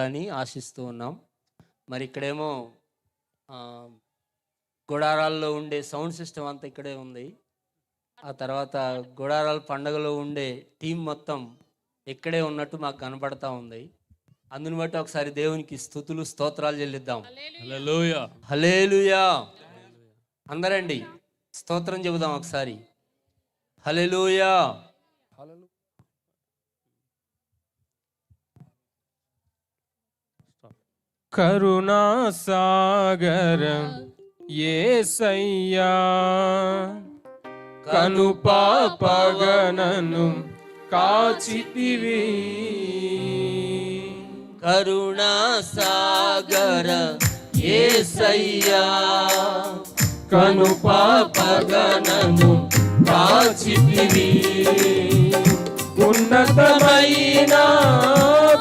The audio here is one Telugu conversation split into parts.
అని ఆశిస్తూ ఉన్నాం. మరి ఇక్కడేమో గుడారాల్లో ఉండే సౌండ్ సిస్టమ్ అంతా ఇక్కడే ఉంది. ఆ తర్వాత గుడారాల పండగలో ఉండే టీం మొత్తం ఇక్కడే ఉన్నట్టు మాకు కనపడతా ఉంది. అందుని బట్టి ఒకసారి దేవునికి స్థుతులు స్తోత్రాలు చెల్లిద్దాం. హల్లెలూయా. హలేలుయా అందరండి స్తోత్రం చెబుదాం ఒకసారి. హలేలుయా కరుణా సాగర ఏసయ్యా కను పాపగనను కాచితివి. కరుణా సాగర ఏసయ్యా కను పాపగనను కాచితివి. ఉన్నతమైన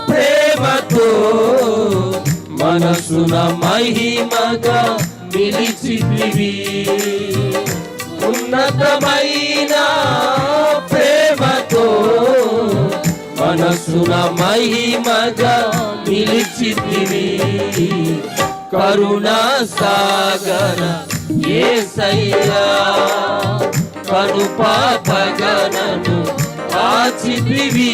ప్రేమతో మనసున మహిమగా నిలిచితివి. ఉన్నతమైన ప్రేమతో మనసున మహిమగా నిలిచితివి. కరుణా సాగర ఏసయ్యా కను పాపగనను కాచితివి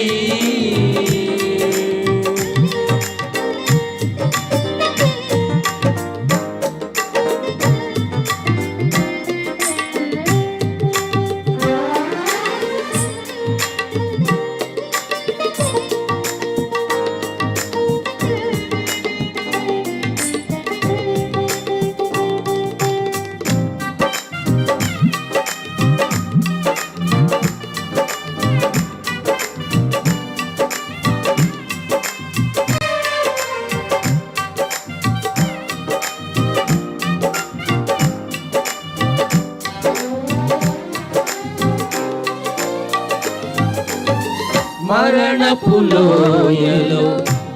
మరణపులోయలో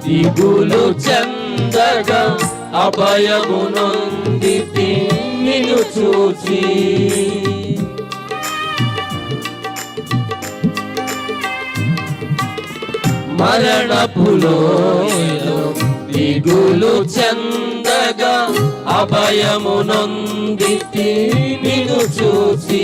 దిగులు చందగా అభయము నొంది నిన్ను చూచి. మరణపులోయలో దిగులు చందగా అభయము నొంది నిన్ను చూచి.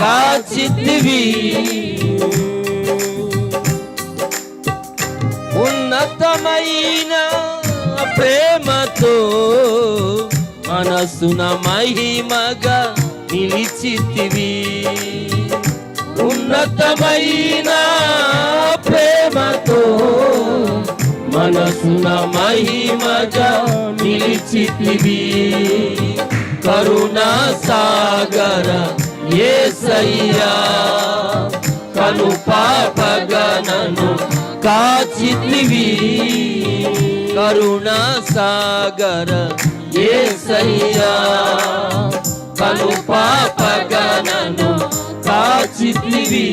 కాచితివి ఉన్నతమైన ప్రేమతో మనసున మహిమగా నిలిచితివి. ఉన్నతమైన ప్రేమతో మనసున మహిమగా నిలిచితివి. కరుణా సాగర అయ్యా. కను పాపగనను కాచితివి. కరుణా సాగర ఏసయ్యా. కను పాపగనను కాచితివి.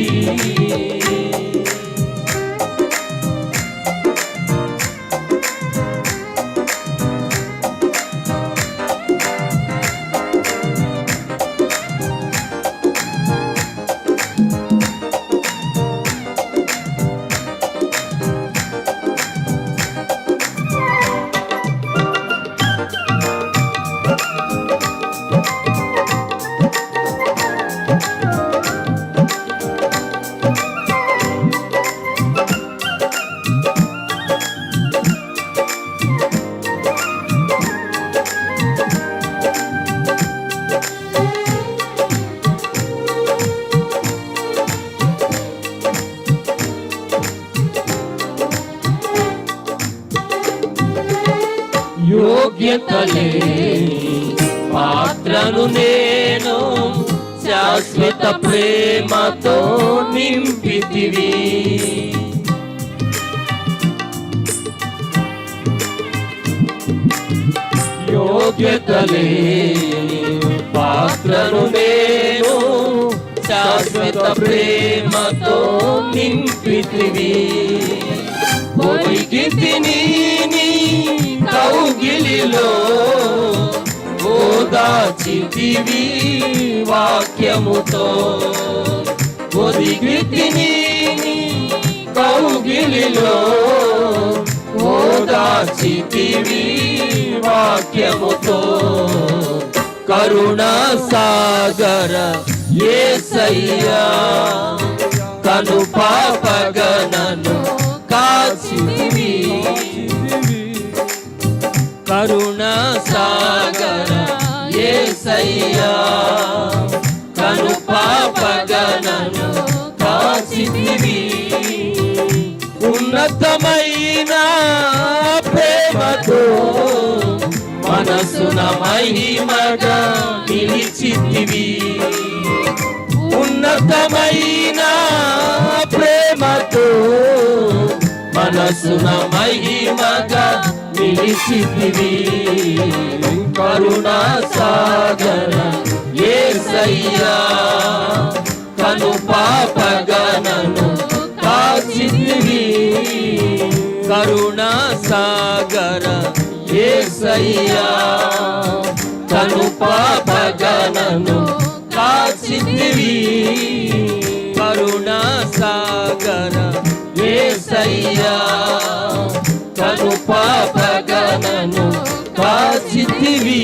యోగ్యతలే. పాత్రను నేను శాశ్వత ప్రేమతో నింపితివి. యోగ్యతలే. పాత్రను నేను శాశ్వత ప్రేమతో నింపితివి. పొలికి తిని కౌగిలిలో ఓదాచితివి వాక్యముతో. ఒదిగితిని నీ కౌగిలిలో ఓదాచితివి వాక్యముతో. కరుణ సాగర ఏసయ్యా కను పాపగనను కాచితివి. కరుణా సాగర ఏసయ్యా. కను పాపగనను కాచితివి. ఉన్నతమైన ప్రేమతో మనసున మహిమగా నిలిచితివి. ఉన్నతమైన ప్రేమతో మనసున మహిమగా నిలిచితివి. కరుణా సాగర ఏసయ్యా కను పాపగనను కాచితివి. కరుణా సాగర ఏసయ్యా కను పాపగనను కాచితివి. కరుణా సాగర ఏసయ్యా కను పాపగనను కాచితివి.